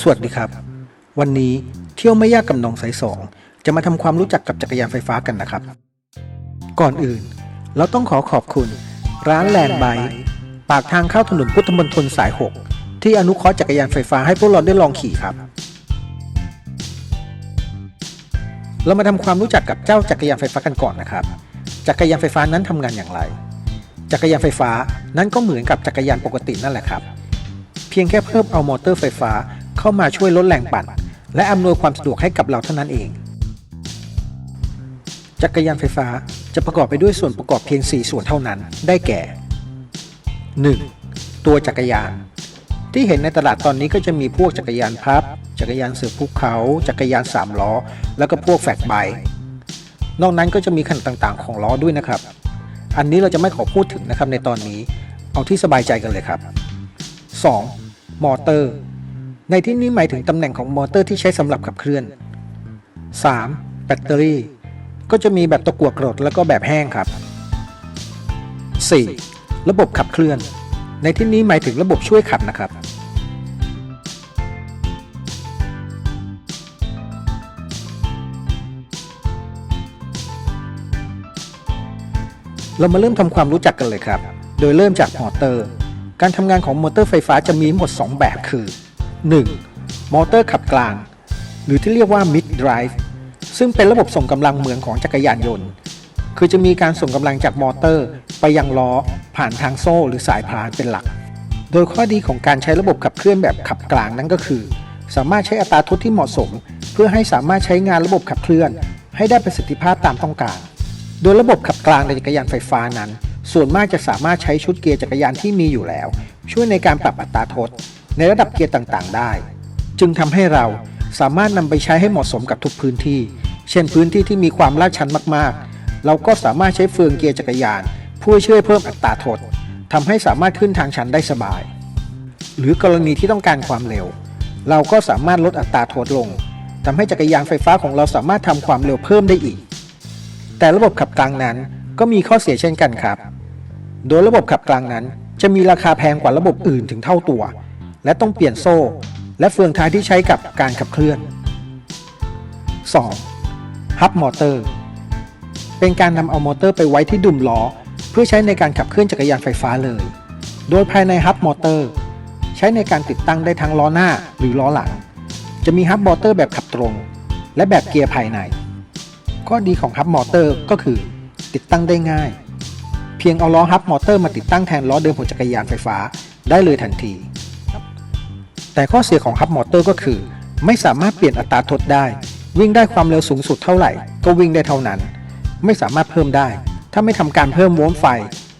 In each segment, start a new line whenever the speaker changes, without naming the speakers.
สวัสดีครับ วันนี้เที่ยวไม่ยากกับน้องสายสองจะมาทำความรู้จักกับจักรยานไฟฟ้ากันนะครับ ก่อนอื่น เราต้องขอขอบคุณ ร้านแลนด์ไบปากทางเข้าถนนพุทธมณฑลสาย 6 ที่อนุเคราะห์จักรยานไฟฟ้าให้พวกเราได้ลองขี่ครับ เรามาทำความรู้จักกับเจ้าจักรยานไฟฟ้ากันก่อนนะครับ จักรยานไฟฟ้านั้นทำงานอย่างไร จักรยานไฟฟ้านั้นก็เหมือนกับจักรยานปกตินั่นแหละครับ เพียงแค่เพิ่มเอามอเตอร์ไฟฟ้า เข้ามาช่วยลดแรงปั่น และอำนวยความสะดวกให้กับเราเท่านั้นเอง จักรยานไฟฟ้าจะประกอบไปด้วยส่วนประกอบเพียง 4 ส่วนเท่านั้น ได้แก่ 1. ตัวจักรยาน ที่เห็นในตลาดตอนนี้ก็จะมีพวกจักรยานพับ จักรยานเสือภูเขา จักรยาน 3 ล้อ แล้วก็พวกแฟกไบนอกนั้นก็จะมีขนาดต่างๆ ของล้อด้วยนะครับ อันนี้เราจะไม่ขอพูดถึงนะครับในตอนนี้ เอาที่สบายใจกันเลยครับ 2. มอเตอร์ ในที่นี้หมายถึงตำแหน่งของมอเตอร์ที่ใช้สำหรับขับเคลื่อน 3. แบตเตอรี่ ก็จะมีแบบตะกั่วกรดแล้วก็แบบแห้งครับ 4. ระบบขับเคลื่อน ในที่นี้หมายถึงระบบช่วยขับนะครับเรามาเริ่มทำความรู้จักกันเลยครับ โดยเริ่มจากมอเตอร์ การทำงานของมอเตอร์ไฟฟ้าจะมีหมด 2 แบบคือ 1. มอเตอร์ขับกลาง หรือที่เรียกว่า mid drive ซึ่งเป็นระบบส่งกำลังเหมือนของจักรยานยนต์ คือจะมีการส่งกำลังจากมอเตอร์ไปยังล้อผ่านทางโซ่หรือสายพานเป็นหลัก โดยข้อดีของการใช้ระบบขับเคลื่อนแบบขับกลางนั้นก็คือ สามารถใช้อัตราทดที่เหมาะสม เพื่อให้สามารถใช้งานระบบขับเคลื่อน ให้ได้ประสิทธิภาพตามต้องการ โดยระบบขับกลางในจักรยานไฟฟ้านั้น ส่วนมากจะสามารถใช้ชุดเกียร์จักรยานที่มีอยู่แล้ว ช่วยในการปรับอัตราทด ในระดับเกียร์ต่างๆ ได้ จึงทำให้เราสามารถนำไปใช้ให้เหมาะสมกับทุกพื้นที่ เช่นพื้นที่ที่มีความลาดชันมากๆ เราก็สามารถใช้เฟืองเกียร์จักรยานเพื่อช่วยเพิ่มอัตราทดทำให้สามารถขึ้นทางชันได้สบาย หรือกรณีที่ต้องการความเร็ว เราก็สามารถลดอัตราทษลงทำให้จักรยานไฟฟ้าของเราสามารถทำความเร็วเพิ่มได้อีก แต่ระบบขับกลางนั้นก็มีข้อเสียเช่นกันครับ โดยระบบขับกลางนั้นจะมีราคาแพงกว่าระบบอื่นถึงเท่าตัว และต้องเปลี่ยนโซ่ และเฟืองท้ายที่ใช้กับการขับเคลื่อน 2. ฮับมอเตอร์ เป็นการนำเอามอเตอร์ไปไว้ที่ดุมล้อ เพื่อใช้ในการขับเคลื่อนจักรยานไฟฟ้าเลย โดยภายในฮับมอเตอร์ ใช้ในการติดตั้งได้ทั้งล้อหน้าหรือล้อหลัง จะมีฮับมอเตอร์แบบขับตรง และแบบเกียร์ภายใน ข้อดีของฮับมอเตอร์ก็คือ ติดตั้งได้ง่าย เพียงเอาล้อฮับมอเตอร์มาติดตั้งแทนล้อเดิมของจักรยานไฟฟ้าได้เลยทันที แต่ข้อเสียของฮับมอเตอร์ก็คือ ไม่สามารถเปลี่ยนอัตราทดได้ วิ่งได้ความเร็วสูงสุดเท่าไหร่ ก็วิ่งได้เท่านั้น ไม่สามารถเพิ่มได้ ถ้าไม่ทำการเพิ่มโวลต์ไฟ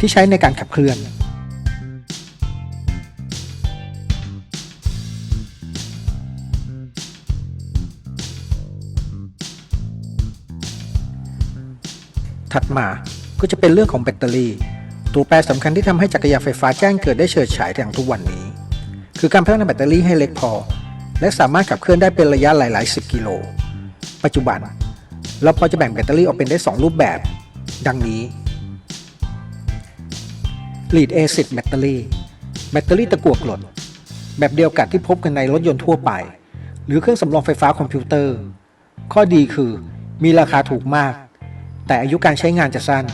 ที่ใช้ในการขับเคลื่อนถัดมาก็จะเป็นเรื่องของแบตเตอรี่ ตัวแปรสำคัญที่ทำให้จักรยานไฟฟ้าแจ้งเกิดได้เฉิดฉายอย่างทุกวันนี้ คือการพัฒนาแบตเตอรี่ให้เล็กพอ และสามารถขับเคลื่อนได้เป็นระยะหลาย ๆ 10 กิโล ปัจจุบัน เราพอจะแบ่งแบตเตอรี่ออกเป็นได้ 2 รูปแบบ ดังนี้ Lead acid แบตเตอรี่แบตเตอรี่ตะกั่วกรดแบบเดียวกับที่พบกันในรถยนต์ทั่วไป หรือเครื่องสำรองไฟฟ้าคอมพิวเตอร์ ข้อดีคือมีราคาถูกมาก แต่อายุการใช้งานจะสั้น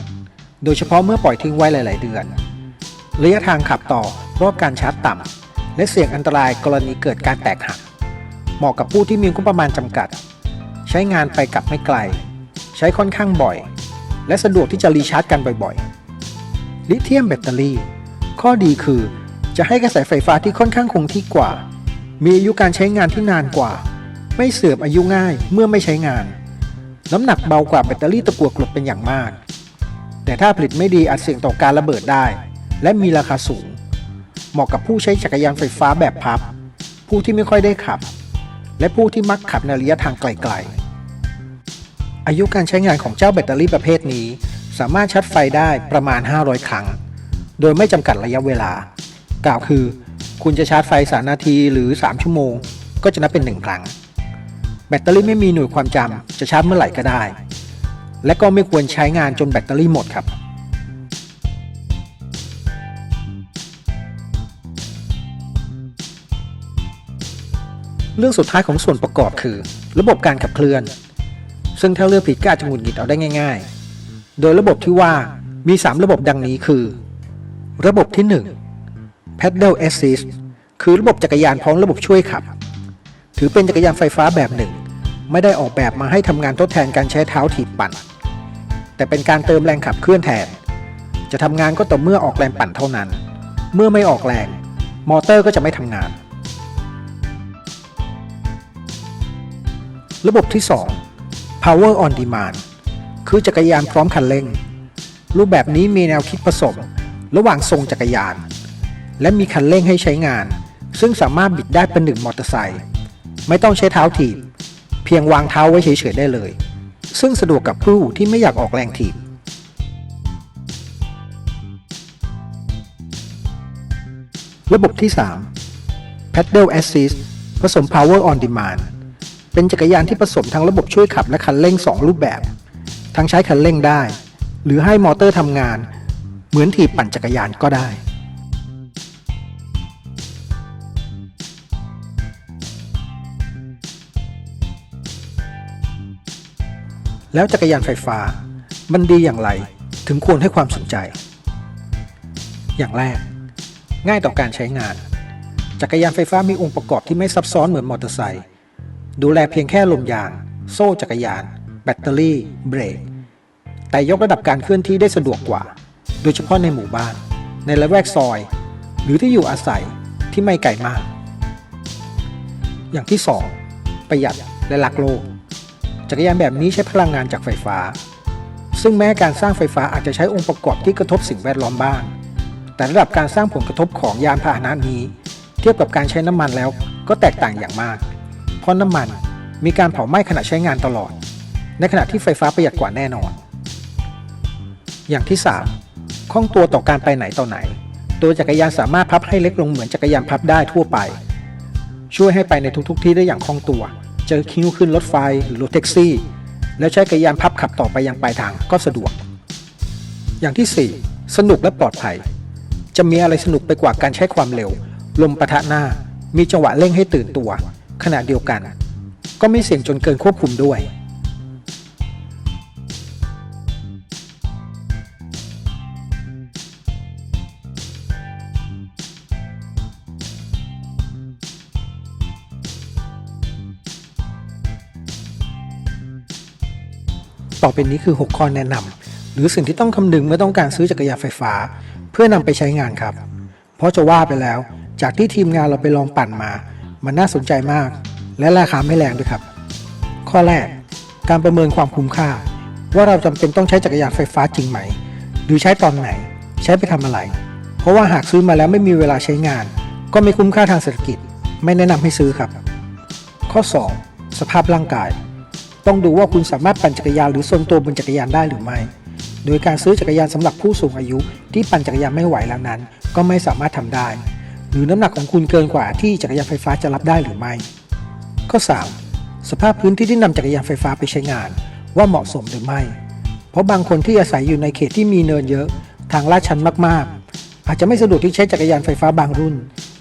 โดยเฉพาะเมื่อปล่อยทิ้งไว้หลาย ๆ เดือน ระยะทางขับต่อรอบการชาร์จต่ำ และเสี่ยงอันตรายกรณีเกิดการแตกหัก เหมาะกับผู้ที่มีงบประมาณจำกัด ใช้งานไปกลับไม่ไกล ใช้ค่อนข้างบ่อย และสะดวกที่จะรีชาร์จกันบ่อยๆ ลิเธียมแบตเตอรี่ ข้อดีคือจะให้กระแสไฟฟ้าที่ค่อนข้างคงที่กว่า มีอายุการใช้งานที่นานกว่า ไม่เสื่อมอายุง่ายเมื่อไม่ใช้งาน น้ำหนักเบากว่าแบตเตอรี่ตะกั่วกรดเป็นอย่างมาก แต่ถ้าผลิตไม่ดีอาจเสี่ยงต่อการระเบิดได้ และมีราคาสูง เหมาะกับผู้ใช้จักรยานไฟฟ้าแบบพับ ผู้ที่ไม่ค่อยได้ขับ และผู้ที่มักขับในระยะทางไกลๆ อายุการใช้งานของเจ้าแบตเตอรี่ประเภทนี้ สามารถชาร์จไฟได้ประมาณ 500 ครั้ง โดยไม่จำกัดระยะเวลา กล่าวคือ คุณจะชาร์จไฟ 3 นาทีหรือ 3 ชั่วโมง ก็จะนับเป็น 1 ครั้ง แบตเตอรี่ไม่มีหน่วยความจำจะชาร์จเมื่อไหร่ก็ได้ และก็ไม่ควรใช้งานจนแบตเตอรี่หมดครับ เรื่องสุดท้ายของส่วนประกอบคือ ระบบการขับเคลื่อน ซึ่งถ้าเลือกผิดก็อาจจะหงุดหงิดเอาได้ง่าย ๆ โดยระบบที่ว่ามี 3 ระบบดังนี้คือ ระบบที่ 1 Pedal Assist คือระบบจักรยานพร้อมระบบช่วยขับ ถือเป็นจักรยานไฟฟ้าแบบหนึ่ง ไม่ได้ออกแบบมาให้ทำงานทดแทนการใช้เท้าถีบปั่น แต่เป็นการเติมแรงขับเคลื่อนแทน จะทำงานก็ต่อเมื่อออกแรงปั่นเท่านั้น เมื่อไม่ออกแรง มอเตอร์ก็จะไม่ทำงาน ระบบที่ 2 Power on Demand คือจักรยานพร้อมคันเร่ง รูปแบบนี้มีแนวคิดผสม ระหว่างทรงจักรยาน และมีคันเร่งให้ใช้งาน ซึ่งสามารถบิดได้เป็นหนึ่งมอเตอร์ไซค์ไม่ต้องใช้เท้าถีบ เพียงวางเท้าไว้เฉยๆได้เลย ซึ่งสะดวกกับผู้ที่ไม่อยากออกแรงถีบระบบที่ 3 Pedal Assist ผสม Power on Demand เป็นจักรยานที่ผสมทั้งระบบช่วยขับและคันเร่ง 2 รูปแบบ ทั้งใช้คันเร่งได้ หรือให้มอเตอร์ทำงาน เหมือนถีบปั่นจักรยานก็ได้ แล้วจักรยานไฟฟ้า มันดีอย่างไรถึงควรให้ความสนใจ อย่างแรก ง่ายต่อการใช้งาน จักรยานไฟฟ้ามีองค์ประกอบที่ไม่ซับซ้อนเหมือนมอเตอร์ไซค์ ดูแลเพียงแค่ลมยาง โซ่จักรยาน แบตเตอรี่ เบรก แต่ยกระดับการเคลื่อนที่ได้สะดวกกว่า โดยเฉพาะในหมู่บ้าน ในละแวกซอย หรือที่อยู่อาศัยที่ไม่ไกลมาก อย่างที่ 2 ประหยัดและรักโลก จักรยานแบบนี้ใช้พลังงานจากไฟฟ้า ซึ่งแม้การสร้างไฟฟ้าอาจจะใช้องค์ประกอบที่กระทบสิ่งแวดล้อมบ้าง แต่ระดับการสร้างผลกระทบของยานพาหนะนี้ เทียบกับการใช้น้ำมันแล้วก็แตกต่างอย่างมาก ราะน้ำมันมีการเผาไหม้ขณะใช้งานตลอด ในขณะที่ไฟฟ้าประหยัดกว่าแน่นอน อย่างที่ 3คล่องตัวต่อการไปไหนต่อไหน ตัวจักรยานสามารถพับให้เล็กลงเหมือนจักรยานพับได้ทั่วไป ช่วยให้ไปในทุกๆที่ได้อย่างคล่องตัว เจอคิวขึ้นรถไฟหรือรถแท็กซี่ แล้วใช้จักรยานพับขับต่อไปยังปลายทางก็สะดวก อย่างที่ 4 สนุกและปลอดภัย จะมีอะไรสนุกไปกว่าการใช้ความเร็ว ลมปะทะหน้า มีจังหวะเร่งให้ตื่นตัว ขณะเดียวกัน ก็ไม่เสี่ยงจนเกินควบคุมด้วย ต่อไปนี้คือ 6 ข้อแนะนำหรือสิ่งที่ต้องคำนึงเมื่อต้องการซื้อจักรยานไฟฟ้า เพื่อนำไปใช้งานครับ เพราะจะว่าไปแล้ว จากที่ทีมงานเราไปลองปั่นมา มันน่าสนใจมาก และราคาไม่แรงด้วยครับ ข้อแรก การประเมินความคุ้มค่า ว่าเราจำเป็นต้องใช้จักรยานไฟฟ้าจริงไหม หรือใช้ตอนไหน ใช้ไปทำอะไร เพราะว่าหากซื้อมาแล้วไม่มีเวลาใช้งาน ก็ไม่คุ้มค่าทางเศรษฐกิจ ไม่แนะนำให้ซื้อครับ ข้อ 2 สภาพร่างกาย ต้องดูว่าคุณสามารถปั่นจักรยานหรือทรงตัวบนจักรยานได้หรือไม่ โดยการซื้อจักรยานสำหรับผู้สูงอายุที่ปั่นจักรยานไม่ไหวแล้วนั้น ก็ไม่สามารถทำได้ หรือน้ำหนักของคุณเกินกว่าที่จักรยานไฟฟ้าจะรับได้หรือไม่ ข้อ 3. สภาพพื้นที่ที่นำจักรยานไฟฟ้าไปใช้งาน ว่าเหมาะสมหรือไม่ เพราะบางคนที่อาศัยอยู่ในเขตที่มีเนินเยอะทางลาดชันมากๆ อาจจะไม่สะดวกที่ใช้จักรยานไฟฟ้าบางรุ่น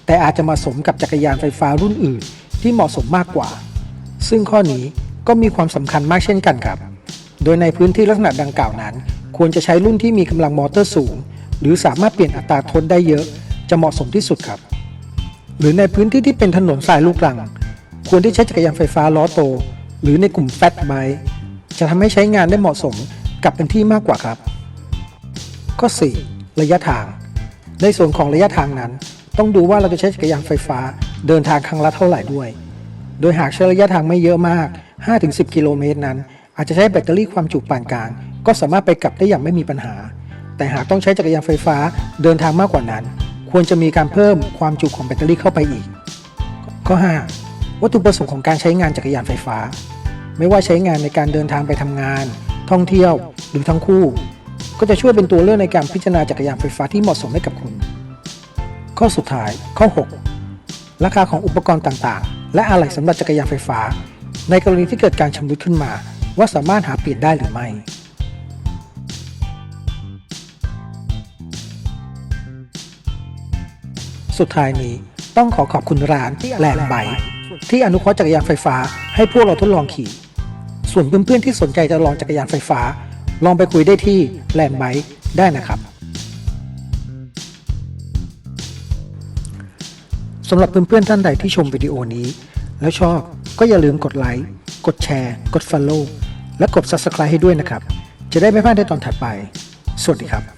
แต่อาจจะมาสมกับจักรยานไฟฟ้ารุ่นอื่น ที่เหมาะสมมากกว่า ซึ่งข้อนี้ก็มีความสำคัญมากเช่นกันครับ โดยในพื้นที่ลักษณะดังกล่าวนั้น ควรจะใช้รุ่นที่มีกำลังมอเตอร์สูง หรือสามารถเปลี่ยนอัตราทดได้เยอะ จะเหมาะสมที่สุดครับ หรือในพื้นที่ที่เป็นถนนสายลูกรัง ควรที่ใช้จักรยานไฟฟ้าล้อโต หรือในกลุ่มแฟตไบค์จะทำให้ใช้งานได้เหมาะสมกับเป็นที่มากกว่าครับ ข้อ 4 ระยะทาง ในส่วนของระยะทางนั้น ต้องดูว่าเราจะใช้จักรยานไฟฟ้าเดินทางครั้งละเท่าไหร่ด้วย โดยหากใช้ระยะทางไม่เยอะมาก 5-10 กิโลเมตรนั้น อาจจะใช้แบตเตอรี่ความจุปานกลาง ก็สามารถไปกลับได้อย่างไม่มีปัญหา แต่หากต้องใช้จักรยานไฟฟ้าเดินทางมากกว่านั้น ควรจะมีการเพิ่มความจุของแบตเตอรี่เข้าไปอีก ข้อ 5 วัตถุประสงค์ของการใช้งานจักรยานไฟฟ้า ไม่ว่าใช้งานในการเดินทางไปทำงาน ท่องเที่ยว หรือทั้งคู่ ก็จะช่วยเป็นตัวเลือกในการพิจารณาจักรยานไฟฟ้าที่เหมาะสมให้กับคุณ ข้อสุดท้าย ข้อ 6 ราคาของอุปกรณ์ต่างๆ และอะไหล่สำหรับจักรยานไฟฟ้า ในกรณีที่เกิดการชำรุดขึ้นมา ว่าสามารถหาเปลี่ยนได้หรือไม่ สุดท้ายนี้ต้องขอขอบคุณร้านแลนไบที่อนุเคราะห์จักรยานไฟฟ้าให้พวกเราทดลองขี่ ส่วนเพื่อนๆที่สนใจจะลองจักรยานไฟฟ้า ลองไปคุยได้ที่แลนไบได้นะครับสำหรับเพื่อนๆท่านใดที่ชมวิดีโอนี้ แล้วชอบก็อย่าลืมกดไลค์กดแชร์ กด Follow และกด Subscribe ให้ด้วยนะครับ จะได้ไม่พลาดในตอนถัดไป สวัสดีครับ